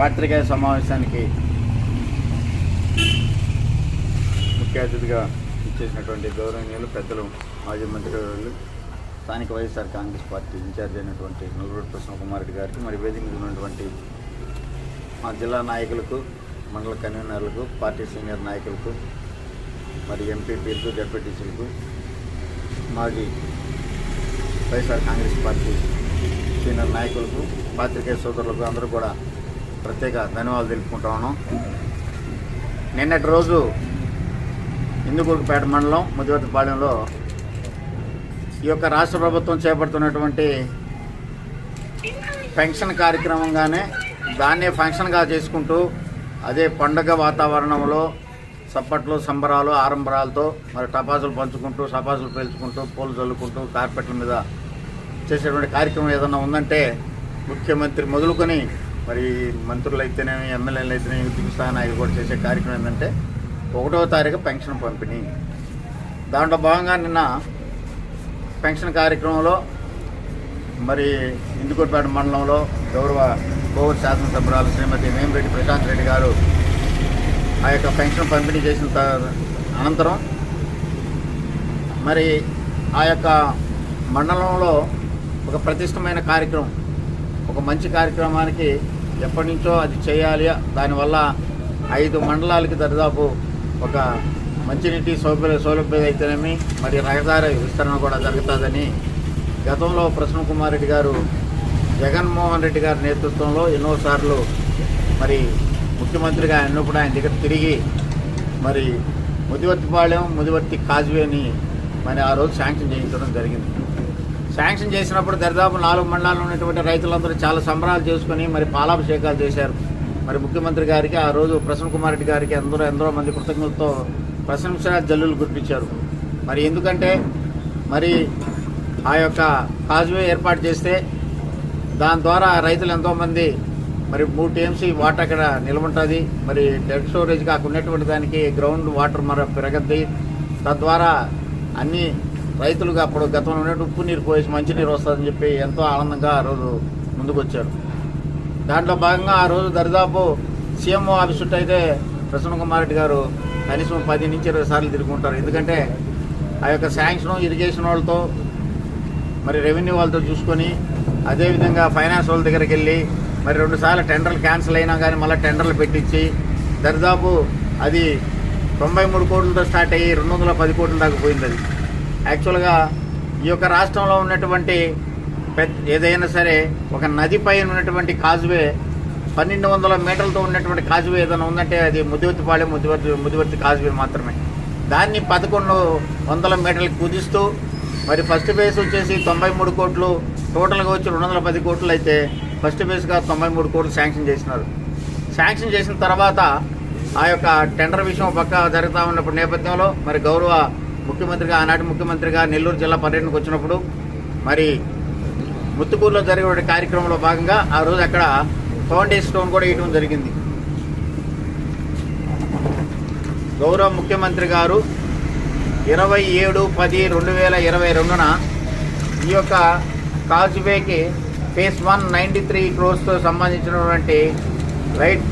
పాత్రికేయ సమావేశానికి ముఖ్య అతిథిగా ఇచ్చేసినటువంటి గౌరవనీయులు పెద్దలు మాజీ మంత్రివర్యులు స్థానిక వైఎస్ఆర్ కాంగ్రెస్ పార్టీ ఇన్ఛార్జ్ అయినటువంటి నలుగురు ప్రసన్న కుమార్ రెడ్డి గారికి మరి వేదిక మీద ఉన్నటువంటి మా జిల్లా నాయకులకు మండల కన్వీనర్లకు పార్టీ సీనియర్ నాయకులకు మరి ఎంపీపీలకు డెప్యూటీసీలకు మాజీ వైఎస్ఆర్ కాంగ్రెస్ పార్టీ సీనియర్ నాయకులకు పాత్రికేయ సోదరులకు అందరూ కూడా ప్రత్యేక ధన్యవాదాలు తెలుపుకుంటా ఉన్నాం. నిన్నటి రోజు ఇందుకూరుపేట మండలం ముదివర్తిపాలెంలో ఈ యొక్క రాష్ట్ర ప్రభుత్వం చేపడుతున్నటువంటి పెన్షన్ కార్యక్రమంగానే దాన్నే ఫంక్షన్గా చేసుకుంటూ అదే పండగ వాతావరణంలో చప్పట్లు సంబరాలు ఆరంభరాలతో మరి టపాసులు పంచుకుంటూ సపాసులు పేల్చుకుంటూ పూలు చల్లుకుంటూ కార్పెట్ల మీద చేసేటువంటి కార్యక్రమం ఏదన్నా ఉందంటే ముఖ్యమంత్రి మొదలుకొని మరి మంత్రులు అయితేనేమి ఎమ్మెల్యేలు అయితేనేమి దిగుస్థాయి నాయకులు కూడా చేసే కార్యక్రమం ఏంటంటే ఒకటో తారీఖు పెన్షన్ పంపిణీ. దాంట్లో భాగంగా నిన్న పెన్షన్ కార్యక్రమంలో మరి ఇందుకోటిపేట మండలంలో గౌరవ కోవూరు శాసనసభ్యురాలు శ్రీమతి మేమిరెడ్డి ప్రశాంత్ రెడ్డి గారు ఆ యొక్క పెన్షన్ పంపిణీ చేసిన త- అనంతరం మరి ఆ యొక్క మండలంలో ఒక ప్రతిష్టమైన కార్యక్రమం ఒక మంచి కార్యక్రమానికి ఎప్పటి నుంచో అది చేయాలి. దానివల్ల ఐదు మండలాలకి దరిదాపు ఒక మంచినీటి సౌకర్య సౌలభ్యం అయితేనేమి మరి రహదారి విస్తరణ కూడా జరుగుతుందని గతంలో ప్రసన్న కుమార్ రెడ్డి గారు జగన్మోహన్ రెడ్డి గారి నేతృత్వంలో ఎన్నోసార్లు మరి ముఖ్యమంత్రిగా ఎన్నప్పుడు ఆయన దగ్గర తిరిగి మరి ముదివర్తిపాళెం ముదివర్తి కాజ్వేని మరి ఆ రోజు శాంక్షన్ చేయించడం జరిగింది. శాంక్షన్ చేసినప్పుడు దరిదాపు నాలుగు మండలాల్లో ఉన్నటువంటి రైతులందరూ చాలా సంబరాలు చేసుకుని మరి పాలాభిషేకాలు చేశారు. మరి ముఖ్యమంత్రి గారికి ఆ రోజు ప్రసన్న కుమార్ రెడ్డి గారికి అందరూ ఎందరో మంది కృతజ్ఞతతో ప్రశంస జల్లులు గుర్పించారు. మరి ఎందుకంటే మరి ఆ యొక్క కాజ్వే ఏర్పాటు చేస్తే దాని ద్వారా రైతులు ఎంతోమంది మరి మూడు టీఎంసీ వాటర్ అక్కడ నిల్వ ఉంటుంది మరి డెడ్ స్టోరేజ్ కాకుండా ఉన్నటువంటి దానికి గ్రౌండ్ వాటర్ మరి పెరగద్ది. తద్వారా అన్ని రైతులుగా అప్పుడు గతంలో ఉన్నట్టు ఉప్పు నీరు పోయేసి మంచినీరు వస్తుందని చెప్పి ఎంతో ఆనందంగా ఆ రోజు ముందుకు వచ్చారు దాంట్లో భాగంగా ఆ రోజు దరిదాపు సీఎంఓ ఆఫీస్ అయితే ప్రసన్న కుమార్ రెడ్డి గారు కనీసం పది నుంచి ఇరవై సార్లు తిరుగుంటారు ఎందుకంటే ఆ యొక్క శాంక్షన్ ఇరిగేషన్ వాళ్ళతో మరి రెవెన్యూ వాళ్ళతో చూసుకొని అదేవిధంగా ఫైనాన్స్ వాళ్ళ దగ్గరికి వెళ్ళి మరి రెండుసార్లు టెండర్లు క్యాన్సిల్ అయినా కానీ మళ్ళీ టెండర్లు పెట్టించి దరిదాపు అది తొంభై మూడు కోట్లతో స్టార్ట్ అయ్యి రెండు వందల పది కోట్ల దాకా పోయింది అది. యాక్చువల్గా ఈ యొక్క రాష్ట్రంలో ఉన్నటువంటి పెద్ద ఏదైనా సరే ఒక నదిపై ఉన్నటువంటి కాజువే పన్నెండు వందల మీటర్లతో ఉన్నటువంటి కాజువే ఏదైనా ఉందంటే అది ముదివర్తిపాళెం ముదివర్తి ముదివర్తి కాజువే మాత్రమే. దాన్ని పదకొండు వందల మీటర్లకు కుదిస్తూ మరి ఫస్ట్ ఫేజ్ వచ్చేసి తొంభై మూడు కోట్లు టోటల్గా వచ్చి రెండు వందల పది కోట్లు అయితే ఫస్ట్ ఫేజ్గా తొంభై మూడు కోట్లు శాంక్షన్ చేసినారు. శాంక్షన్ చేసిన తర్వాత ఆ యొక్క టెండర్ విషయం పక్క జరుగుతూ ఉన్నప్పుడు నేపథ్యంలో మరి గౌరవ ముఖ్యమంత్రిగా ఆనాటి ముఖ్యమంత్రిగా నెల్లూరు జిల్లా పర్యటనకు వచ్చినప్పుడు మరి ముత్తుకూరులో జరిగే కార్యక్రమంలో భాగంగా ఆ రోజు అక్కడ ఫౌండేషన్ స్టోన్ కూడా వేయడం జరిగింది. గౌరవ ముఖ్యమంత్రి గారు ఇరవై ఏడు పది రెండు వేల ఇరవై రెండున ఈ యొక్క కాజువేకి ఫేస్ వన్ నైంటీ త్రీ క్రోర్స్తో సంబంధించినటువంటి రైట్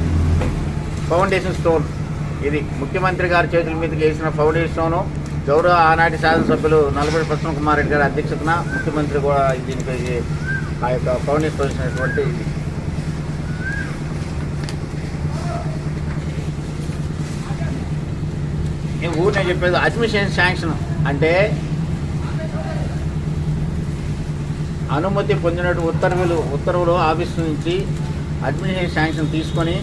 ఫౌండేషన్ స్టోన్. ఇది ముఖ్యమంత్రి గారి చేతుల మీదకి వేసిన ఫౌండేషన్ స్టోను. గౌరవ ఆనాటి శాసనసభ్యులు నలభై ప్రసన్న కుమార్ రెడ్డి గారి అధ్యక్షతన ముఖ్యమంత్రి కూడా దీనికి ఆ యొక్క ఫౌండేషన్ వేసినటువంటి నేను ఊరినే చెప్పేది అడ్మిషన్ శాంక్షన్ అంటే అనుమతి పొందినట్టు ఉత్తర్వులు ఉత్తర్వులు ఆఫీస్ నుంచి అడ్మిషన్ శాంక్షన్ తీసుకొని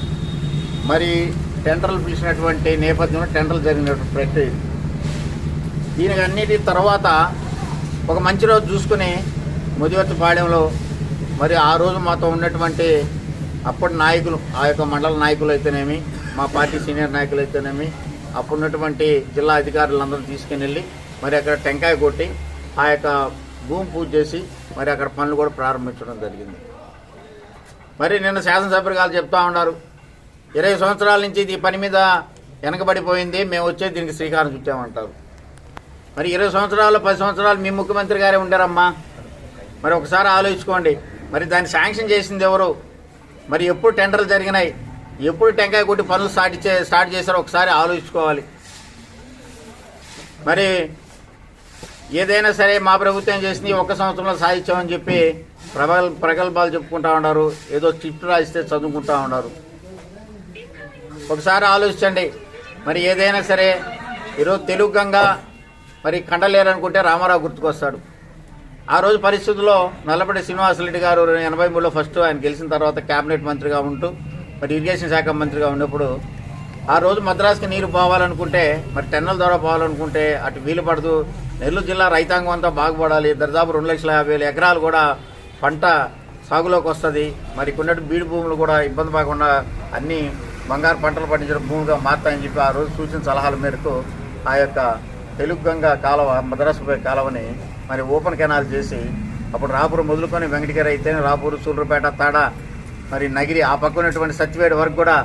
మరి టెండర్లు పిలిచినటువంటి నేపథ్యంలో టెండర్లు జరిగినటువంటి ప్రక్రియ దీనికి అన్నిటి తర్వాత ఒక మంచి రోజు చూసుకుని ముదివర్తి పాడెంలో మరి ఆ రోజు మాతో ఉన్నటువంటి అప్పటి నాయకులు ఆ యొక్క మండల నాయకులు అయితేనేమి మా పార్టీ సీనియర్ నాయకులు అయితేనేమి అప్పుడు ఉన్నటువంటి జిల్లా అధికారులందరూ తీసుకుని వెళ్ళి మరి అక్కడ టెంకాయ కొట్టి ఆ యొక్క భూమి పూజ చేసి మరి అక్కడ పనులు కూడా ప్రారంభించడం జరిగింది. మరి నిన్న శాసనసభ్యులు గారు చెప్తా ఉన్నారు ఇరవై సంవత్సరాల నుంచి ఇది ఈ పని మీద వెనకబడిపోయింది మేము వచ్చే దీనికి శ్రీకారం చుట్టామంటారు. మరి ఇరవై సంవత్సరాలు పది సంవత్సరాలు మీ ముఖ్యమంత్రి గారే ఉండారమ్మా. మరి ఒకసారి ఆలోచించుకోండి. మరి దాన్ని శాంక్షన్ చేసింది ఎవరు? మరి ఎప్పుడు టెండర్లు జరిగినాయి? ఎప్పుడు టెంకాయ కొట్టి పనులు స్టార్ట్ చే స్టార్ట్ చేశారో ఒకసారి ఆలోచించుకోవాలి. మరి ఏదైనా సరే మా ప్రభుత్వం చేసింది ఒక్క సంవత్సరంలో సాధించామని చెప్పి ప్రగల్ ప్రగల్భాలు చెప్పుకుంటా ఉన్నారు. ఏదో చిట్టు రాస్తే చదువుకుంటా ఉన్నారు. ఒకసారి ఆలోచించండి. మరి ఏదైనా సరే ఈరోజు తెలుగు గంగా మరి కండలేరనుకుంటే రామారావు గుర్తుకొస్తాడు. ఆ రోజు పరిస్థితుల్లో నల్లపల్లి శ్రీనివాసరెడ్డి గారు ఎనభై మూడులో ఫస్ట్ ఆయన గెలిచిన తర్వాత కేబినెట్ మంత్రిగా ఉంటూ మరి ఇరిగేషన్ శాఖ మంత్రిగా ఉన్నప్పుడు ఆ రోజు మద్రాసుకి నీరు పోవాలనుకుంటే మరి టెన్నెల ద్వారా పోవాలనుకుంటే అటు వీలు పడదు నెల్లూరు జిల్లా రైతాంగం అంతా బాగుపడాలి. దర్దాపు రెండు లక్షల యాభై వేల ఎకరాలు కూడా పంట సాగులోకి వస్తుంది. మరి కొన్నట్టు బీడు భూములు కూడా ఇబ్బంది పడకుండా అన్ని బంగారు పంటలు పండించిన భూమిగా మారుతాయని చెప్పి ఆ రోజు సూచన సలహాల మేరకు ఆ యొక్క తెలుగు గంగ కాలువ మద్రాసుపై కాలువని మరి ఓపెన్ కెనాల్ చేసి అప్పుడు రాపూర్ మొదలుకొని వెంకటగిరి అయితే రాపూరు సూళ్ళూరుపేట తాడ మరి నగిరి ఆ పక్క ఉన్నటువంటి సత్యవేడి వరకు కూడా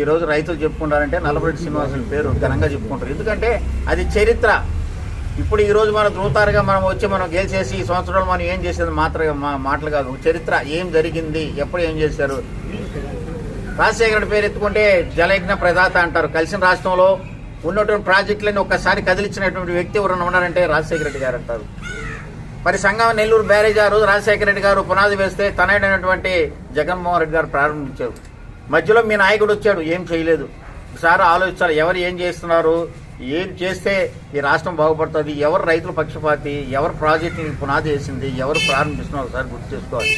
ఈ రోజు రైతులు చెప్పుకుంటారంటే నల్లబరెడ్డి శ్రీనివాసుల పేరు ఘనంగా చెప్పుకుంటారు. ఎందుకంటే అది చరిత్ర. ఇప్పుడు ఈ రోజు మనం ధృవతారుగా మనం వచ్చి మనం గెలిచేసి ఈ సంవత్సరంలో మనం ఏం చేసేది మాత్రమే మా మాటలు కాదు. చరిత్ర ఏం జరిగింది ఎప్పుడు ఏం చేశారు? రాజశేఖర పేరు ఎత్తుకుంటే జలయజ్ఞ ప్రదాత అంటారు. కలిసిన రాష్ట్రంలో ఉన్నటువంటి ప్రాజెక్టులను ఒక్కసారి కదిలించినటువంటి వ్యక్తి ఎవరైనా ఉన్నారంటే రాజశేఖర రెడ్డి గారు అంటారు. మరి సంగం నెల్లూరు బ్యారేజ్ ఆ రోజు రాజశేఖర రెడ్డి గారు పునాది వేస్తే తనైనటువంటి జగన్మోహన్ రెడ్డి గారు ప్రారంభించారు. మధ్యలో మీ నాయకుడు వచ్చాడు ఏం చేయలేదు. ఒకసారి ఆలోచించాలి ఎవరు ఏం చేస్తున్నారు? ఏం చేస్తే ఈ రాష్ట్రం బాగుపడుతుంది? ఎవరు రైతుల పక్షపాతి? ఎవరు ప్రాజెక్టుని పునాది వేసింది? ఎవరు ప్రారంభిస్తున్నారు ఒకసారి గుర్తు చేసుకోవాలి.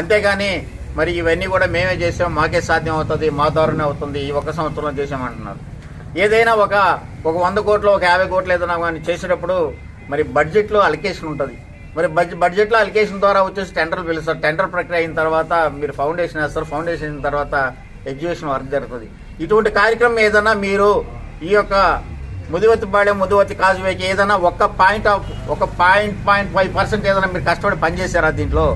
అంతేగాని మరి ఇవన్నీ కూడా మేమే చేసాం మాకే సాధ్యం అవుతుంది మా దారుణే అవుతుంది ఈ ఒక సంవత్సరంలో చేసామంటున్నారు ఏదైనా ఒక ఒక వంద కోట్లు ఒక యాభై కోట్లు ఏదైనా కానీ చేసేటప్పుడు మరి బడ్జెట్లో అలికేషన్ ఉంటుంది. మరి బడ్జెట్ బడ్జెట్లో అలికేషన్ ద్వారా వచ్చేసి టెండర్లు పిలుస్తారు. టెండర్ ప్రక్రియ అయిన తర్వాత మీరు ఫౌండేషన్ వేస్తారు. ఫౌండేషన్ అయిన తర్వాత ఎగ్జిబిషన్ వర్క్ జరుగుతుంది. ఇటువంటి కార్యక్రమం ఏదైనా మీరు ఈ యొక్క ముదివతిపాడెం ముదివతి కాజువేకి ఏదైనా ఒక పాయింట్ ఆఫ్ ఒక పాయింట్ పాయింట్ ఫైవ్ పర్సెంట్ ఏదైనా మీరు కష్టపడి పనిచేశారా దీంట్లో?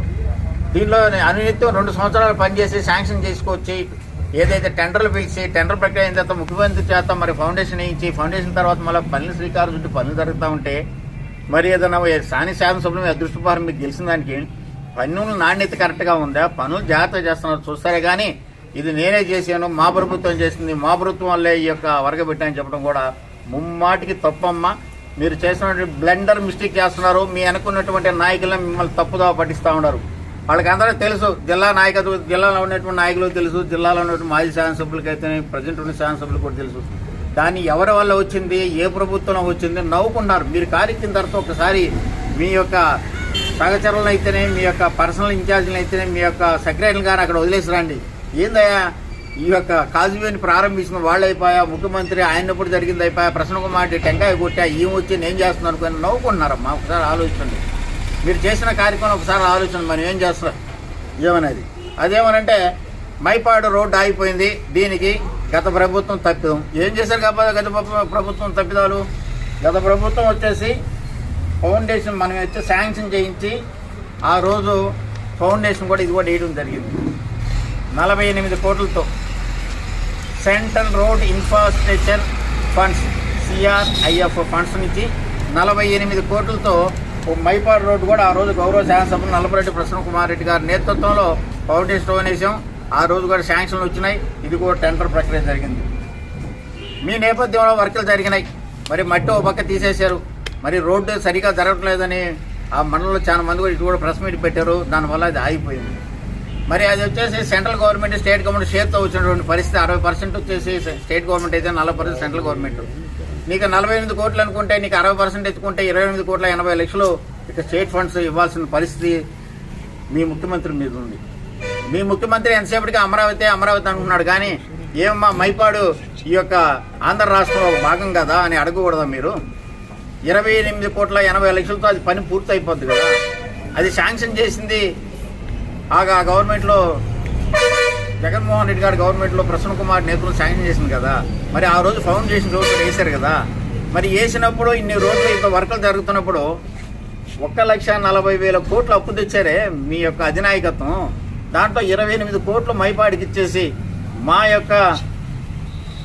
దీనిలో అనునిత్యం రెండు సంవత్సరాలు పనిచేసి శాంక్షన్ చేసుకొచ్చి ఏదైతే టెండర్లు పిలిచి టెండర్ ప్రక్రియ అయిన తర్వాత ముఖ్యమంత్రి చేత మరి ఫౌండేషన్ వేయించి ఫౌండేషన్ తర్వాత మళ్ళీ పనులు శ్రీకారం చుట్టూ పనులు జరుగుతూ ఉంటే మరి ఏదైనా స్థానిక శాసనసభ్యులు అదృష్టభారం మీకు గెలిచిన దానికి పన్నుల నాణ్యత కరెక్ట్గా ఉందా పనులు జాగ్రత్త చేస్తున్నారు చూస్తారే కానీ ఇది నేనే చేశాను మా ప్రభుత్వం చేసింది మా ప్రభుత్వం వల్లే ఈ యొక్క వరగబెట్టాని చెప్పడం కూడా ముమ్మాటికి తప్పమ్మ. మీరు చేసినటువంటి బ్లెండర్ మిస్టేక్ చేస్తున్నారు మీ అనుకున్నటువంటి నాయకులను మిమ్మల్ని తప్పుదా పట్టిస్తూ ఉన్నారు. వాళ్ళకి అందరూ తెలుసు. జిల్లా నాయకత్వం జిల్లాలో ఉన్నటువంటి నాయకులకు తెలుసు. జిల్లాలో ఉన్నటువంటి మాజీ శాసనసభ్యులకి అయితే ప్రజెంట్ ఉన్న శాసనసభ్యులకు కూడా తెలుసు. దాన్ని ఎవరి వల్ల వచ్చింది? ఏ ప్రభుత్వంలో వచ్చింది? నవ్వుకున్నారు మీరు కారెక్కిన తర్వాత ఒకసారి మీ యొక్క సహచరులను అయితేనే మీ యొక్క పర్సనల్ ఇన్ఛార్జీలు అయితేనే మీ యొక్క సెక్రటరీలు గారు అక్కడ వదిలేసి రండి. ఏందయ్యా? ఈ యొక్క కాజువేని ప్రారంభించిన వాళ్ళు అయిపోయా ముఖ్యమంత్రి ఆయనప్పుడు జరిగింది అయిపోయా ప్రసన్న కుమార్ టెంకాయ కొట్టా ఏం వచ్చి నేను చేస్తున్నాను అనుకుని నవ్వుకున్నారమ్మా ఒకసారి ఆలోచించండి. మీరు చేసిన కార్యక్రమం ఒకసారి ఆలోచన మనం ఏం చేస్తాం ఏమనేది? అదేమనంటే మైపాడు రోడ్డు ఆగిపోయింది దీనికి గత ప్రభుత్వం తప్పిదం. ఏం చేశారు కాబట్టి గత ప్రభుత్వం తప్పిదాలు? గత ప్రభుత్వం వచ్చేసి ఫౌండేషన్ మనం అయితే శాంక్షన్ చేయించి ఆ రోజు ఫౌండేషన్ కూడా ఇది కూడా వేయడం జరిగింది. నలభై ఎనిమిది కోట్లతో. Central road infrastructure funds CRIF funds నుంచి నలభై ఎనిమిది కోట్లతో మైపాడు రోడ్డు కూడా ఆ రోజు గౌరవ శాసనసభ నల్లపరెడ్డి ప్రసన్న కుమార్ రెడ్డి గారి నేతృత్వంలో ఫౌండేషన్ వేసాం ఆ రోజు కూడా శాంక్షన్లు వచ్చినాయి. ఇది కూడా టెండర్ ప్రక్రియ జరిగింది. మీ నేపథ్యంలో వర్కులు జరిగినాయి. మరి మట్టి ఓ పక్క తీసేశారు. మరి రోడ్డు సరిగా జరగట్లేదని ఆ మండలంలో చాలా మంది కూడా ఇటు కూడా ప్రెస్ మీట్ పెట్టారు. దానివల్ల అది ఆగిపోయింది. మరి అది వచ్చేసి సెంట్రల్ గవర్నమెంట్ స్టేట్ గవర్నమెంట్ షేర్తో వచ్చినటువంటి పరిస్థితి అరవై పర్సెంట్ వచ్చేసి స్టేట్ గవర్నమెంట్ అయితే నలభై పర్సెంట్ సెంట్రల్ గవర్నమెంట్. నీకు నలభై ఎనిమిది కోట్లు అనుకుంటే నీకు అరవై పర్సెంట్ ఎత్తుకుంటే ఇరవై ఎనిమిది కోట్ల ఎనభై లక్షలు ఇక స్టేట్ ఫండ్స్ ఇవ్వాల్సిన పరిస్థితి మీ ముఖ్యమంత్రి మీద ఉంది. మీ ముఖ్యమంత్రి ఎంతసేపటికి అమరావతి అమరావతి అనుకున్నాడు కానీ ఏమమ్మా మైపాడు ఈ యొక్క ఆంధ్ర రాష్ట్రంలో ఒక భాగం కదా అని అడగకూడదా మీరు? ఇరవై ఎనిమిది కోట్ల ఎనభై లక్షలతో అది పని పూర్తి అయిపోద్ది కదా. అది శాంక్షన్ చేసింది ఆ గవర్నమెంట్లో జగన్మోహన్ రెడ్డి గారు గవర్నమెంట్లో ప్రసన్న కుమార్ నేతలు శాంక్షన్ చేసింది కదా మరి ఆ రోజు ఫౌండేషన్ రోడ్లు వేశారు కదా మరి వేసినప్పుడు ఇన్ని రోజులు ఇంత వర్కలు జరుగుతున్నప్పుడు ఒక్క లక్ష నలభై వేల కోట్లు అప్పు తెచ్చారే మీ యొక్క అధినాయకత్వం. దాంట్లో ఇరవై ఎనిమిది కోట్లు మైపాడికి ఇచ్చేసి మా యొక్క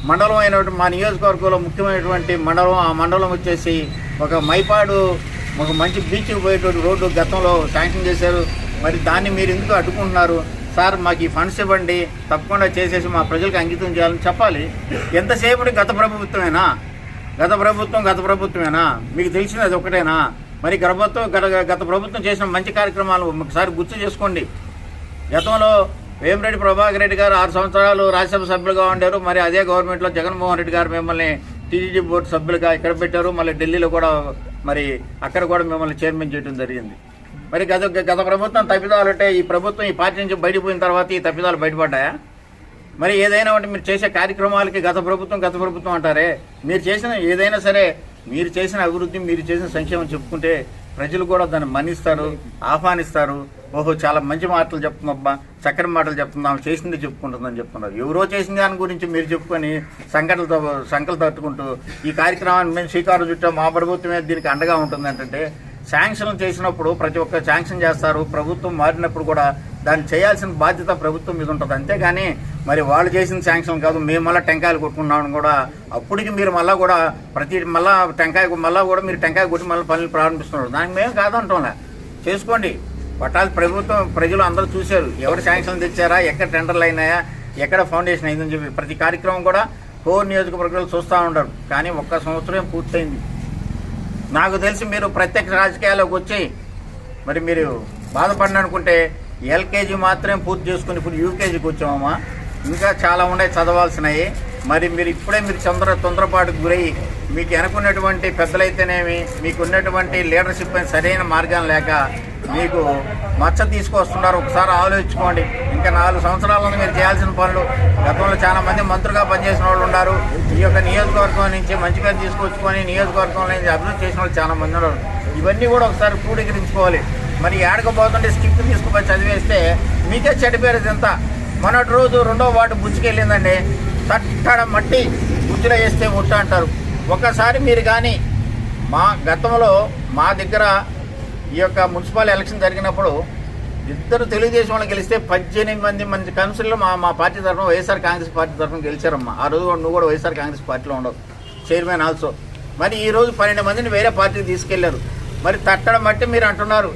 మండలం అయినటువంటి మా నియోజకవర్గంలో ముఖ్యమైనటువంటి మండలం ఆ మండలం వచ్చేసి ఒక మైపాడు ఒక మంచి బీచ్కి పోయేటువంటి రోడ్డు గతంలో శాంక్షన్ చేశారు. మరి దాన్ని మీరు ఎందుకు అడ్డుకుంటున్నారు? సార్ మాకు ఈ ఫండ్స్ ఇవ్వండి తప్పకుండా చేసేసి మా ప్రజలకు అంకితం చేయాలని చెప్పాలి. ఎంతసేపటి గత ప్రభుత్వమేనా? గత ప్రభుత్వం గత ప్రభుత్వమేనా? మీకు తెలిసింది అది ఒకటేనా? మరి ప్రభుత్వం గత గత ప్రభుత్వం చేసిన మంచి కార్యక్రమాలు ఒకసారి గుర్తు చేసుకోండి. గతంలో వేమిరెడ్డి ప్రభాకర్ రెడ్డి గారు ఆరు సంవత్సరాలు రాజ్యసభ సభ్యులుగా ఉండారు. మరి అదే గవర్నమెంట్లో జగన్మోహన్ రెడ్డి గారు మిమ్మల్ని టీటీడీ బోర్డు సభ్యులుగా ఇక్కడ పెట్టారు? మళ్ళీ ఢిల్లీలో కూడా మరి అక్కడ కూడా మిమ్మల్ని చైర్మన్ చేయడం జరిగింది. మరి గత గత ప్రభుత్వం తప్పిదాలు అంటే ఈ ప్రభుత్వం ఈ పార్టీ నుంచి బయటపోయిన తర్వాత ఈ తప్పిదాలు బయటపడ్డాయా? మరి ఏదైనా ఒకటి మీరు చేసే కార్యక్రమాలకి గత ప్రభుత్వం గత ప్రభుత్వం అంటారే. మీరు చేసిన ఏదైనా సరే మీరు చేసిన అభివృద్ధి మీరు చేసిన సంక్షేమం చెప్పుకుంటే ప్రజలు కూడా దాన్ని మన్నిస్తారు ఆహ్వానిస్తారు. ఓహో చాలా మంచి మాటలు చెప్తుందబ్బా చక్కని మాటలు చెప్తుందాం చేసింది చెప్పుకుంటుందని చెప్తున్నారు. ఎవరో చేసిన దాని గురించి మీరు చెప్పుకొని సంకటలతో సంకలు తట్టుకుంటూ ఈ కార్యక్రమాన్ని మేము శ్రీకారం చుట్టాం మా ప్రభుత్వమే దీనికి అండగా ఉంటుంది ఏంటంటే శాంక్షన్లు చేసినప్పుడు ప్రతి ఒక్క శాంక్షన్ చేస్తారు. ప్రభుత్వం మారినప్పుడు కూడా దాన్ని చేయాల్సిన బాధ్యత ప్రభుత్వం మీద ఉంటుంది. అంతేగాని మరి వాళ్ళు చేసిన శాంక్షన్ కాదు మేము మళ్ళీ టెంకాయలు కొట్టుకున్నామని కూడా అప్పటికి మీరు మళ్ళీ కూడా ప్రతి మళ్ళీ టెంకాయ మళ్ళీ కూడా మీరు టెంకాయ కొట్టి మళ్ళీ పనులు ప్రారంభిస్తున్నారు. దానికి మేము కాదంటాంలే చేసుకోండి. పట్టాలి ప్రభుత్వం ప్రజలు అందరూ చూశారు. ఎవరు శాంక్షన్ తెచ్చారా ఎక్కడ టెండర్లు అయినాయా ఎక్కడ ఫౌండేషన్ అయిందని చెప్పి ప్రతి కార్యక్రమం కూడా కోర్ నియోజకవర్గాలు చూస్తూ ఉంటారు కానీ ఒక్క సంవత్సరం పూర్తయింది. నాకు తెలిసి మీరు ప్రత్యక్ష రాజకీయాల్లోకి వచ్చి మరి మీరు బాధపడిన అనుకుంటే ఎల్కేజీ మాత్రమే పూర్తి చేసుకుని ఇప్పుడు యూకేజీకి వచ్చామమ్మా. ఇంకా చాలా ఉన్నాయి చదవాల్సినవి. మరి మీరు ఇప్పుడే మీరు తొందర తొందరపాటుకు గురై మీకు వెనకున్నటువంటి పెద్దలైతేనేమి మీకు ఉన్నటువంటి లీడర్షిప్ అని సరైన మార్గం లేక మీకు మచ్చ తీసుకొస్తున్నారు. ఒకసారి ఆలోచించుకోండి. ఇంకా నాలుగు సంవత్సరాల మీరు చేయాల్సిన పనులు. గతంలో చాలా మంది మంత్రులుగా పనిచేసిన వాళ్ళు ఉన్నారు. ఈ యొక్క నియోజకవర్గం నుంచి మంచి పేరు తీసుకొచ్చుకొని నియోజకవర్గంలో నుంచి అభివృద్ధి చేసిన వాళ్ళు చాలా మంది ఉన్నారు. ఇవన్నీ కూడా ఒకసారి క్రోడీకరించుకోవాలి. మరి ఏడకపోతుంటే స్కిప్ తీసుకుపోయి చదివేస్తే మీకే చెడిపోయారు ఎంత మొన్నటి రోజు రెండో వార్డు బుచ్చికెళ్ళిందండి తట్టడ మట్టి బుచ్చిలో వేస్తే ముట్ట అంటారు. ఒకసారి మీరు కానీ మా గతంలో మా దగ్గర ఈ యొక్క మున్సిపల్ ఎలక్షన్ జరిగినప్పుడు ఇద్దరు తెలుగుదేశం వాళ్ళు గెలిస్తే పద్దెనిమిది మంది మంది కౌన్సిల్లో మా మా పార్టీ తరఫున వైఎస్ఆర్ కాంగ్రెస్ పార్టీ తరఫున గెలిచారమ్మా. ఆ రోజు నువ్వు కూడా వైఎస్ఆర్ కాంగ్రెస్ పార్టీలో ఉండవు. Chairman also. మరి ఈ రోజు పన్నెండు మందిని వేరే పార్టీకి తీసుకెళ్ళారు. మరి తట్టడం మట్టి మీరు అంటున్నారు.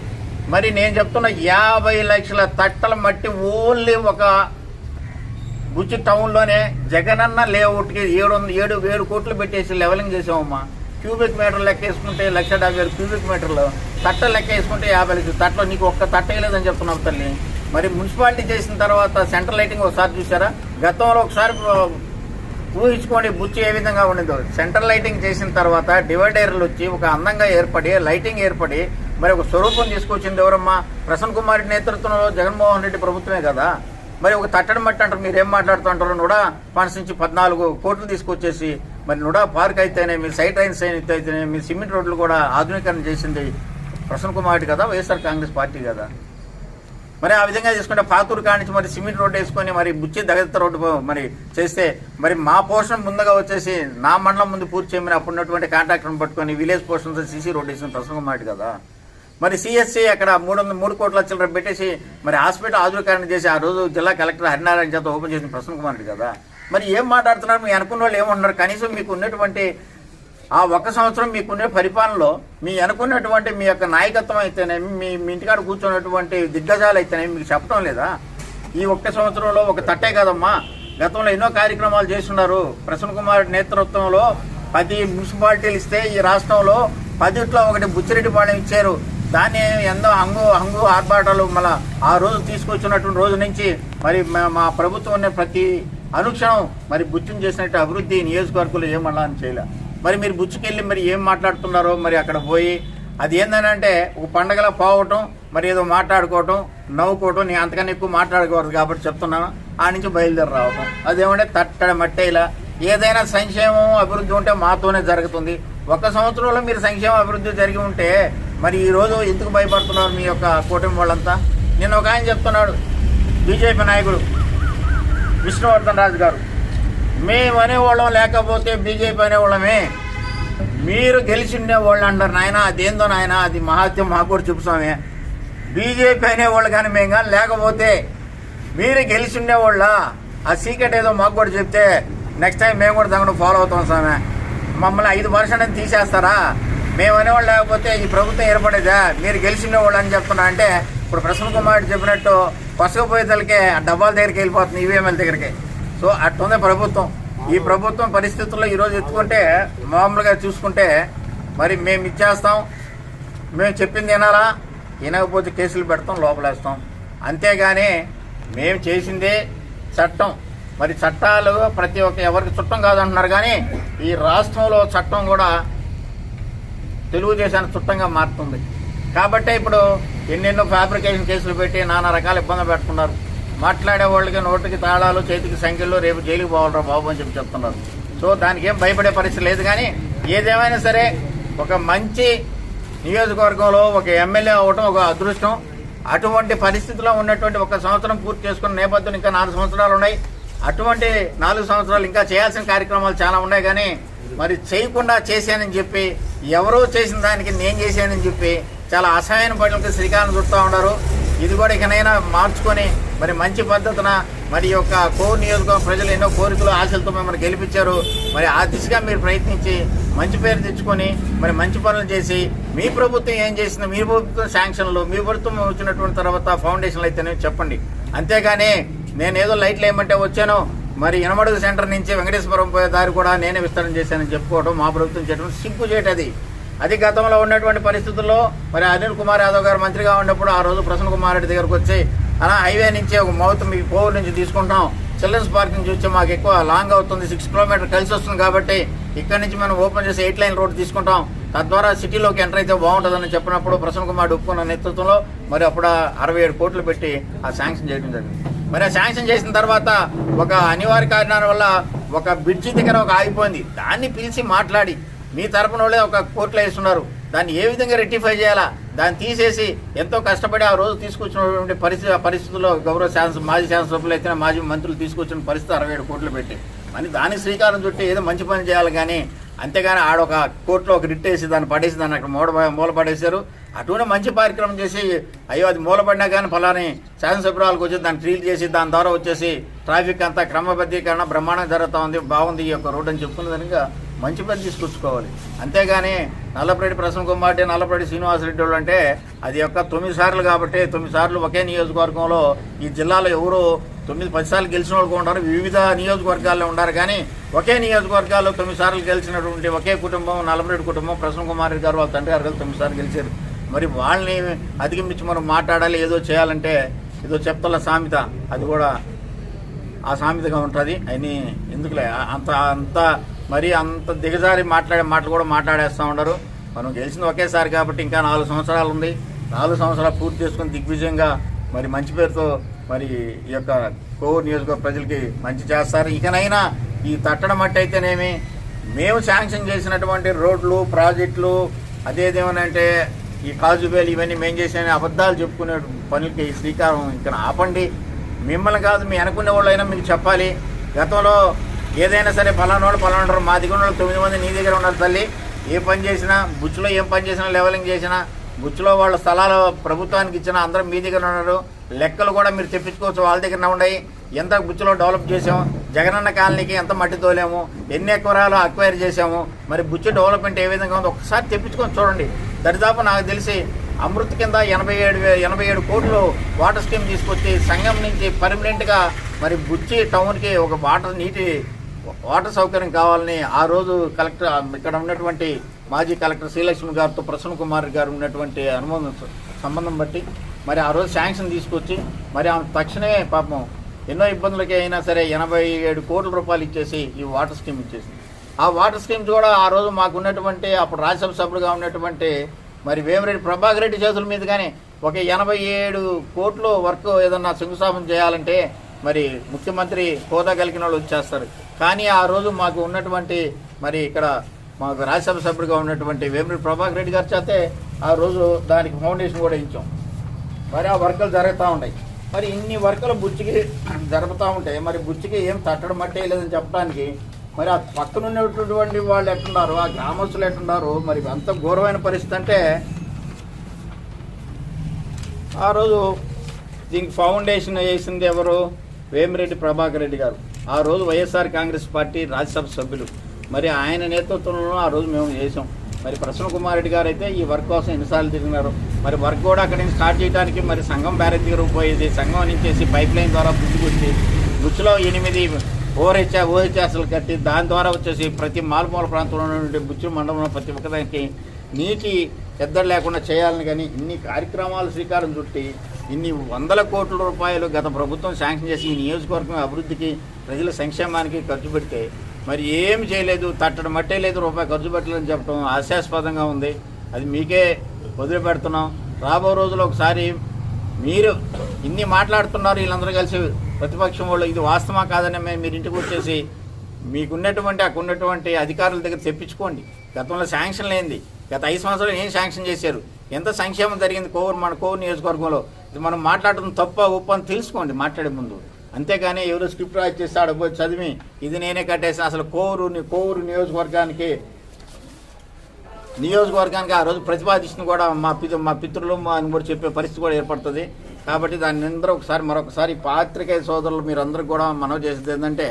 మరి నేను చెప్తున్న యాభై లక్షల తట్టల మట్టి ఓన్లీ ఒక గుచ్చి టౌన్లోనే జగనన్న లేఅవుట్కి ఏడు వందల ఏడు ఏడు కోట్లు పెట్టేసి లెవెలింగ్ చేసామమ్మా. క్యూబిక్ మీటర్ లెక్క వేసుకుంటే లక్ష డెబ్బై వేలు క్యూబిక్ మీటర్లు తట్ట లెక్క వేసుకుంటే యాభై లక్షలు. తట్టలో నీకు ఒక్క తట్ట లేదని చెప్తున్నావు తల్లి. మరి మున్సిపాలిటీ చేసిన తర్వాత సెంటర్ లైటింగ్ ఒకసారి చూసారా గతంలో ఒకసారి ఊహించుకోండి బుచ్చి ఏ విధంగా ఉండిందో. సెంట్రల్ లైటింగ్ చేసిన తర్వాత డివైడర్లు వచ్చి ఒక అందంగా ఏర్పడి లైటింగ్ ఏర్పడి మరి ఒక స్వరూపం తీసుకొచ్చింది ఎవరమ్మా? ప్రసన్న కుమార్ నేతృత్వంలో జగన్మోహన్ రెడ్డి ప్రభుత్వమే కదా. మరి ఒక తట్టడం మట్టి అంటారు మీరు ఏం మాట్లాడుతుంటారు కూడా ఫండ్స్ నుంచి పద్నాలుగు కోట్లు తీసుకొచ్చేసి మరి నుడా పార్క్ అయితేనే మీరు సైట్ లైన్స్ అయితేనే మీరు సిమెంట్ రోడ్లు కూడా ఆధునీకరణ చేసింది ప్రసన్న కుమార్ కదా వైఎస్ఆర్ కాంగ్రెస్ పార్టీ కదా? మరి ఆ విధంగా చేసుకుంటే పాతూరు కానించి మరి సిమెంట్ రోడ్డు వేసుకొని మరి బుచ్చి దగత్త రోడ్డు మరి చేస్తే మరి మా పోర్షన్ ముందుగా వచ్చేసి నా మండలం ముందు పూర్తి చేయమని అప్పుడు ఉన్నటువంటి కాంట్రాక్టర్ని పట్టుకొని విలేజ్ పోర్షన్తో సీసీ రోడ్డు వేసిన ప్రసన్న కుమార్ కదా? మరి సిఎస్సి అక్కడ మూడు వందల మూడు కోట్ల చిల్లర పెట్టేసి మరి హాస్పిటల్ ఆధునీకరణ చేసి ఆ రోజు జిల్లా కలెక్టర్ హరినారాయణ చేత ఓపెన్ చేసిన ప్రసన్న కుమార్ కదా? మరి ఏం మాట్లాడుతున్నారు? మీ అనుకున్న వాళ్ళు ఏమంటున్నారు కనీసం మీకు ఉన్నటువంటి ఆ ఒక్క సంవత్సరం మీకున్న పరిపాలనలో మీ అనుకున్నటువంటి మీ యొక్క నాయకత్వం అయితేనేమి మీ మీ ఇంటికాడ కూర్చున్నటువంటి దిగ్గజాలు అయితేనేమి మీకు చెప్పడం లేదా? ఈ ఒక్క సంవత్సరంలో ఒక తట్టే కదమ్మా. గతంలో ఎన్నో కార్యక్రమాలు చేస్తున్నారు. ప్రసన్న కుమార్ నేతృత్వంలో పది మున్సిపాలిటీలు ఇస్తే ఈ రాష్ట్రంలో పదిట్లో ఒకటి బుచ్చిరెడ్డిపాళెం ఇచ్చారు. దాన్ని ఎంతో హంగు హంగు ఆర్భాటాలు మళ్ళా ఆ రోజు తీసుకొచ్చినటువంటి రోజు నుంచి మరి మా- మా ప్రభుత్వం ఉన్న ప్రతి అనుక్షణం మరి బుచ్చిని చేసినట్టు అభివృద్ధి నియోజకవర్గంలో ఏమన్నా అని చేయలే. మరి మీరు బుచ్చుకెళ్ళి మరి ఏం మాట్లాడుతున్నారో మరి అక్కడ పోయి అది ఏంటంటే ఒక పండగలా పోవటం మరి ఏదో మాట్లాడుకోవటం నవ్వుకోవటం నేను అంతకన్నా ఎక్కువ మాట్లాడకూడదు కాబట్టి చెప్తున్నాను. ఆ నుంచి బయలుదేరి రావటం. అదేమంటే తట్టడ మట్టేలా ఏదైనా సంక్షేమం అభివృద్ధి ఉంటే మాతోనే జరుగుతుంది. ఒక సంవత్సరంలో మీరు సంక్షేమ అభివృద్ధి జరిగి ఉంటే మరి ఈరోజు ఎందుకు భయపడుతున్నారు మీ యొక్క కూటమి వాళ్ళంతా? నేను ఒక ఆయన చెప్తున్నాడు బీజేపీ నాయకుడు. విష్ణువర్ధన్ రాజు గారు. మేము అనేవాళ్ళం లేకపోతే బీజేపీ అనేవాళ్ళమే. మీరు గెలిచి ఉండేవాళ్ళు అంటారు నాయన అదేందో నాయన అది మహాత్యం మాకు కూడా చెప్తామే బీజేపీ అనేవాళ్ళు కానీ మేము కానీ లేకపోతే మీరు గెలిచి ఉండేవాళ్ళ ఆ సీక్రెట్ ఏదో మాకు కూడా చెప్తే నెక్స్ట్ టైం మేము కూడా దాన్ని ఫాలో అవుతాం సామె మమ్మల్ని ఐదు పర్సెంట్ అని తీసేస్తారా? మేము అనేవాళ్ళు లేకపోతే ఈ ప్రభుత్వం ఏర్పడేదా? మీరు గెలిచి ఉండేవాళ్ళు అని చెప్తున్నా అంటే ఇప్పుడు ప్రసన్న కుమార్ చెప్పినట్టు పసుపు పసకపోయేతలకే ఆ డబ్బాల దగ్గరికి వెళ్ళిపోతుంది ఈవీఎంఎల్ దగ్గరికి. సో అట్టుంది ప్రభుత్వం. ఈ ప్రభుత్వం పరిస్థితుల్లో ఈరోజు ఎత్తుకుంటే మామూలుగా చూసుకుంటే మరి మేము ఇచ్చేస్తాం. మేము చెప్పింది వినాలా? వినకపోతే కేసులు పెడతాం లోపలేస్తాం. అంతేగాని మేము చేసిందే చట్టం. మరి చట్టాలు ప్రతి ఒక్క ఎవరికి చుట్టం కాదంటున్నారు కానీ ఈ రాష్ట్రంలో చట్టం కూడా తెలుగుదేశానికి చుట్టంగా మారుతుంది. కాబట్టే ఇప్పుడు ఎన్నెన్నో ఫ్యాబ్రికేషన్ కేసులు పెట్టి నానా రకాల ఇబ్బందులు పెట్టుకున్నారు. మాట్లాడే వాళ్ళకి నోటికి తాళాలు చేతికి సంఖ్యలు రేపు జైలుకి పోవాలరా బాబు అని చెప్పి చెప్తున్నారు. సో దానికి ఏం భయపడే పరిస్థితి లేదు కానీ ఏదేమైనా సరే ఒక మంచి నియోజకవర్గంలో ఒక ఎమ్మెల్యే అవ్వటం ఒక అదృష్టం. అటువంటి పరిస్థితిలో ఉన్నటువంటి ఒక సంవత్సరం పూర్తి చేసుకున్న నేపథ్యం ఇంకా నాలుగు సంవత్సరాలు ఉన్నాయి. అటువంటి నాలుగు సంవత్సరాలు ఇంకా చేయాల్సిన కార్యక్రమాలు చాలా ఉన్నాయి కానీ మరి చేయకుండా చేశానని చెప్పి ఎవరో చేసిన దానికి నేను చేశానని చెప్పి చాలా అసహాయం పనులకి శ్రీకారం చుడుతూ ఉన్నారు. ఇది కూడా ఇకనైనా మార్చుకొని మరి మంచి పద్ధతిన మరి యొక్క కోర్ నియోజకవర్గం ప్రజలు ఎన్నో కోరికలు ఆశలతో మిమ్మల్ని గెలిపించారు. మరి ఆ దిశగా మీరు ప్రయత్నించి మంచి పేరు తెచ్చుకొని మరి మంచి పనులు చేసి మీ ప్రభుత్వం ఏం చేసిందో మీ ప్రభుత్వం శాంక్షన్లు మీ ప్రభుత్వం వచ్చినటువంటి తర్వాత ఫౌండేషన్లు అయితేనే చెప్పండి. అంతేగాని నేను ఏదో లైట్లు వేయమంటే వచ్చాను. మరి ఇనమడుగు సెంటర్ నుంచి వెంకటేశ్వరం పోయే దారి కూడా నేనే విస్తరణ చేశానని చెప్పుకోవడం మా ప్రభుత్వం చేయడం సిగ్గు చేయటది అది గతంలో ఉన్నటువంటి పరిస్థితుల్లో మరి అనిల్ కుమార్ యాదవ్ గారు మంత్రిగా ఉన్నప్పుడు ఆ రోజు ప్రసన్న కుమార్ రెడ్డి దగ్గరకు వచ్చి అలా హైవే నుంచి ఒక మౌత్ మీ పోవూరు నుంచి తీసుకుంటాం. చిల్డ్రన్స్ పార్క్ నుంచి వచ్చి మాకు ఎక్కువ లాంగ్ అవుతుంది సిక్స్ కిలోమీటర్ కలిసి వస్తుంది కాబట్టి ఇక్కడ నుంచి మనం ఓపెన్ చేసి ఎయిట్ లైన్ రోడ్ తీసుకుంటాం. తద్వారా సిటీలోకి ఎంటర్ అయితే బాగుంటుందని చెప్పినప్పుడు ప్రసన్న కుమార్ ఒప్పుకున్న నేతృత్వంలో మరి అప్పుడు అరవై ఏడు కోట్లు పెట్టి ఆ శాంక్షన్ చేయడం జరిగింది. మరి ఆ శాంక్షన్ చేసిన తర్వాత ఒక అనివార్య కారణాల వల్ల ఒక బ్రిడ్జి దగ్గర ఒక ఆగిపోయింది. దాన్ని పిలిచి మాట్లాడి మీ తరపున వాళ్ళే ఒక కోర్టులో వేస్తున్నారు. దాన్ని ఏ విధంగా రెక్టిఫై చేయాలా? దాన్ని తీసేసి ఎంతో కష్టపడి ఆ రోజు తీసుకొచ్చినటువంటి పరిస్థితి ఆ పరిస్థితుల్లో గౌరవ శాసన మాజీ శాసనసభ్యులు అయితే మాజీ మంత్రులు తీసుకొచ్చిన పరిస్థితి అరవై ఏడు కోట్లు పెట్టి. అని దానికి శ్రీకారం చుట్టి ఏదో మంచి పని చేయాలి కానీ అంతేగాని ఆడొక కోర్టులో ఒక రిట్ వేసి దాన్ని పడేసి దాన్ని అక్కడ మూల మూల పడేశారు. అటువంటి మంచి కార్యక్రమం చేసి అయ్యో అది మూలపడినా కానీ ఫలాని శాసనసభ్యురాలకు వచ్చి దాన్ని ట్రీల్ చేసి దాని ద్వారా వచ్చేసి ట్రాఫిక్ అంతా క్రమబద్ధీకరణ బ్రహ్మాండం జరుగుతూ ఉంది బాగుంది ఈ యొక్క రోడ్డు అని చెప్పుకున్న దానిగా మంచి పని తీసుకొచ్చుకోవాలి. అంతేగాని నల్లపరెడ్డి ప్రసన్న కుమార్ నల్లపరెడ్డి శ్రీనివాసరెడ్డి వాళ్ళు అంటే అది యొక్క తొమ్మిది సార్లు కాబట్టి తొమ్మిది సార్లు ఒకే నియోజకవర్గంలో ఈ జిల్లాలో ఎవరు తొమ్మిది పది సార్లు గెలిచిన వాళ్ళు ఉంటారు వివిధ నియోజకవర్గాల్లో ఉన్నారు కానీ ఒకే నియోజకవర్గాల్లో తొమ్మిది సార్లు గెలిచినటువంటి ఒకే కుటుంబం నల్లపరెడ్డి కుటుంబం ప్రసన్న కుమార్ గారు వాళ్ళ తండ్రి గారు తొమ్మిది సార్లు గెలిచారు. మరి వాళ్ళని అధిగమించి మనం మాట్లాడాలి ఏదో చేయాలంటే ఏదో చెప్తల సామెత. అది కూడా ఆ సామెతగా ఉంటుంది. అని ఎందుకులే? అంత అంత మరి అంత దిగజారి మాట్లాడే మాటలు కూడా మాట్లాడేస్తూ ఉండరు. మనం గెలిచింది ఒకేసారి కాబట్టి ఇంకా నాలుగు సంవత్సరాలు ఉంది. నాలుగు సంవత్సరాలు పూర్తి చేసుకుని దిగ్విజయంగా మరి మంచి పేరుతో మరి ఈ యొక్క కోవూరు నియోజకవర్గ ప్రజలకి మంచి చేస్తారు. ఇకనైనా ఈ తట్టడం మట్టి అయితేనేమి మేము శాంక్షన్ చేసినటువంటి రోడ్లు ప్రాజెక్టులు అదేదేమనంటే ఈ కాజుబేలు ఇవన్నీ మేము చేసిన అబద్ధాలు చెప్పుకునే పనులకి శ్రీకారం ఇంకా ఆపండి. మిమ్మల్ని కాదు మీ అనుకునే వాళ్ళు అయినా మీకు చెప్పాలి. గతంలో ఏదైనా సరే పలానా పలానోడు మా దగ్గర ఉన్న తొమ్మిది మంది నీ దగ్గర ఉన్నారు తల్లి. ఏ పని చేసినా బుచ్చులో ఏం పని చేసినా లెవెలింగ్ చేసినా బుచ్చులో వాళ్ళ స్థలాలు ప్రభుత్వానికి ఇచ్చినా అందరం మీ దగ్గర ఉన్నారు. లెక్కలు కూడా మీరు తెప్పించుకోవచ్చు వాళ్ళ దగ్గర ఉన్నాయి. ఎంత బుచ్చులో డెవలప్ చేసాము జగనన్న కాలనీకి ఎంత మట్టి తోలేము ఎన్ని ఎకరాలు అక్వైర్ చేసాము మరి బుచ్చు డెవలప్మెంట్ ఏ విధంగా ఉందో ఒకసారి తెప్పించుకొని చూడండి. దరిదాపు నాకు తెలిసి అమృత్ కింద ఎనభై ఏడు ఎనభై ఏడు కోట్లు వాటర్ స్కీమ్ తీసుకొచ్చి సంఘం నుంచి పర్మనెంట్గా మరి బుచ్చి టౌన్కి ఒక వాటర్ నీటి వాటర్ సౌకర్యం కావాలని ఆ రోజు కలెక్టర్ ఇక్కడ ఉన్నటువంటి మాజీ కలెక్టర్ శ్రీలక్ష్మి గారితో ప్రసన్న కుమార్ గారు ఉన్నటువంటి అనుబంధం సంబంధం బట్టి మరి ఆ రోజు శాంక్షన్ తీసుకొచ్చి మరి ఆమె తక్షణమే పాపం ఎన్నో ఇబ్బందులకి అయినా సరే ఎనభై ఏడు కోట్ల రూపాయలు ఇచ్చేసి ఈ వాటర్ స్కీమ్ ఇచ్చేసింది. ఆ వాటర్ స్కీమ్స్ కూడా ఆ రోజు మాకు ఉన్నటువంటి అప్పుడు రాజ్యసభ సభ్యులుగా ఉన్నటువంటి మరి వేమిరెడ్డి ప్రభాకర్ రెడ్డి చేతుల మీద కానీ ఒక ఎనభై ఏడు కోట్లు వర్క్ ఏదన్నా శంకుస్థాపన చేయాలంటే మరి ముఖ్యమంత్రి హోదా కలిగిన వాళ్ళు వచ్చేస్తారు. కానీ ఆ రోజు మాకు ఉన్నటువంటి మరి ఇక్కడ మాకు రాజ్యసభ సభ్యుడిగా ఉన్నటువంటి వేమిరెడ్డి ప్రభాకర్ రెడ్డి గారి చేతే ఆ రోజు దానికి ఫౌండేషన్ కూడా ఇచ్చాం. మరి ఆ వర్కలు జరుగుతూ ఉంటాయి మరి ఇన్ని వర్కలు బుచ్చికి జరుపుతూ ఉంటాయి. మరి బుచ్చికి ఏం తట్టడం మట్టే లేదని చెప్పడానికి మరి ఆ పక్కన ఉన్నటువంటి వాళ్ళు ఎట్టున్నారు ఆ గ్రామస్తులు ఎట్టున్నారు మరి అంత ఘోరమైన పరిస్థితి అంటే ఆ రోజు దీనికి ఫౌండేషన్ వేసింది ఎవరు? వేమిరెడ్డి ప్రభాకర్ రెడ్డి గారు. ఆ రోజు వైఎస్ఆర్ కాంగ్రెస్ పార్టీ రాజ్యసభ సభ్యులు. మరి ఆయన నేతృత్వంలో ఆ రోజు మేము చేసాం మరి ప్రసన్న కుమార్ రెడ్డి గారు అయితే ఈ వర్క్ కోసం ఎన్నిసార్లు తిరిగినారు. మరి వర్క్ కూడా అక్కడి నుంచి స్టార్ట్ చేయడానికి మరి సంఘం బ్యారేజ్ దగ్గర పోయేది సంఘం నుంచేసి పైప్ లైన్ ద్వారా బుద్ధి బుచ్చులో ఎనిమిది ఓహెచ్ ఓహెచ్ఎస్లు కట్టి దాని ద్వారా వచ్చేసి ప్రతి మారుమూల ప్రాంతంలో నుండి బుచ్చు మండలంలో ప్రతి ఒక్కదానికి నీటి ఎద్దడి లేకుండా చేయాలని కానీ ఇన్ని కార్యక్రమాలు శ్రీకారం చుట్టి ఇన్ని వందల కోట్ల రూపాయలు గత ప్రభుత్వం శాంక్షన్ చేసి ఈ నియోజకవర్గం అభివృద్ధికి ప్రజల సంక్షేమానికి ఖర్చు పెడితే మరి ఏమి చేయలేదు తట్టడం మట్టే లేదు రూపాయి ఖర్చు పెట్టలేదని చెప్పడం హాస్యాస్పదంగా ఉంది. అది మీకే వదిలిపెడుతున్నాం. రాబో రోజుల్లో ఒకసారి మీరు ఇన్ని మాట్లాడుతున్నారు వీళ్ళందరూ కలిసి ప్రతిపక్షం వాళ్ళు ఇది వాస్తవా కాదని మీరు ఇంటికి వచ్చేసి మీకున్నటువంటి అక్కడ ఉన్నటువంటి అధికారుల దగ్గర తెప్పించుకోండి. గతంలో శాంక్షన్ లేనిది గత ఐదు సంవత్సరాలు ఏం శాంక్షన్ చేశారు? ఎంత సంక్షేమం జరిగింది కోవూరు మన కోవూరు నియోజకవర్గంలో? ఇది మనం మాట్లాడడం తప్ప ఉప్పు అని తెలుసుకోండి మాట్లాడే ముందు. అంతేగాని ఎవరు స్క్రిప్ట్ రాసి చేస్తాడు పోయి చదివి ఇది నేనే కట్టేసిన అసలు కోవూరు కోవూరు నియోజకవర్గానికి నియోజకవర్గానికి ఆ రోజు ప్రతిపాదించిన కూడా మా పిత మా పితృలు మా అని కూడా చెప్పే పరిస్థితి కూడా ఏర్పడుతుంది. కాబట్టి దాన్ని అందరూ ఒకసారి మరొకసారి పాత్రికేయ సోదరులు మీరందరూ కూడా మనవి చేసేది ఏంటంటే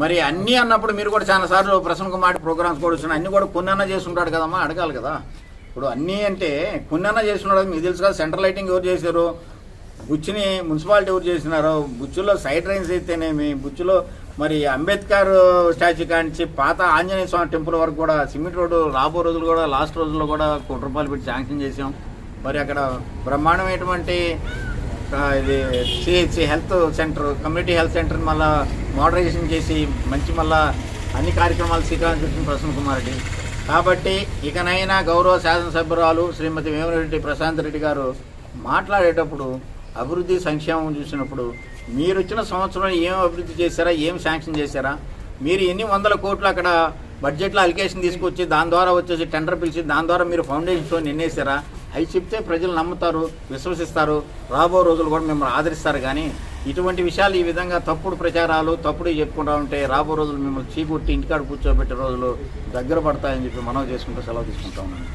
మరి అన్నీ అన్నప్పుడు మీరు కూడా చాలా సార్లు ప్రసన్న కుమార్ ప్రోగ్రామ్స్ కూడా వచ్చిన అన్ని కూడా కొన్నన్నా చేస్తుంటాడు కదమ్మా అడగాలి కదా. ఇప్పుడు అన్నీ అంటే కొన్నన్నా చేసి మీకు తెలుసు కదా సెంట్రల్ లైటింగ్ ఎవరు చేశారు? బుచ్చిని మున్సిపాలిటీ ఎవరు చేసినారు? బుచ్చులో సైడ్ రైన్స్ అయితేనేమి? బుచ్చులో మరి అంబేద్కర్ స్టాచ్యూ కానించి పాత ఆంజనేయ స్వామి టెంపుల్ వరకు కూడా సిమెంట్ రోడ్డు రాబో రోజులు కూడా లాస్ట్ రోజుల్లో కూడా కోటి రూపాయలు పెట్టి శాంక్షన్ చేసాం మరి అక్కడ బ్రహ్మాండమైనటువంటి ఇది CHC health center community health center మళ్ళా మోడరైజేషన్ చేసి మంచి మళ్ళా అన్ని కార్యక్రమాలు శ్రీకారం చుట్టిన ప్రసన్న కుమార్ రెడ్డి. కాబట్టి ఇకనైనా గౌరవ శాసనసభ్యురాలు శ్రీమతి వేమరెడ్డి ప్రశాంత్ రెడ్డి గారు మాట్లాడేటప్పుడు అభివృద్ధి సంక్షేమం చూసినప్పుడు మీరు వచ్చిన సంవత్సరం ఏం అభివృద్ధి చేశారా ఏం శాంక్షన్ చేశారా మీరు ఎన్ని వందల కోట్లు అక్కడ బడ్జెట్లో అలికేషన్ తీసుకొచ్చి దాని ద్వారా వచ్చేసి టెండర్ పిలిచి దాని ద్వారా మీరు ఫౌండేషన్ స్టోన్ అవి చెప్తే ప్రజలు నమ్ముతారు విశ్వసిస్తారు. రాబో రోజులు కూడా మిమ్మల్ని ఆదరిస్తారు కానీ ఇటువంటి విషయాలు ఈ విధంగా తప్పుడు ప్రచారాలు తప్పుడు చెప్పుకుంటా ఉంటే రాబో రోజులు మిమ్మల్ని చీకొట్టి ఇంటికాడ కూర్చోబెట్టే రోజులు దగ్గర పడతాయని చెప్పి మనం చేసుకుంటూ సెలవు తీసుకుంటా ఉన్నాను.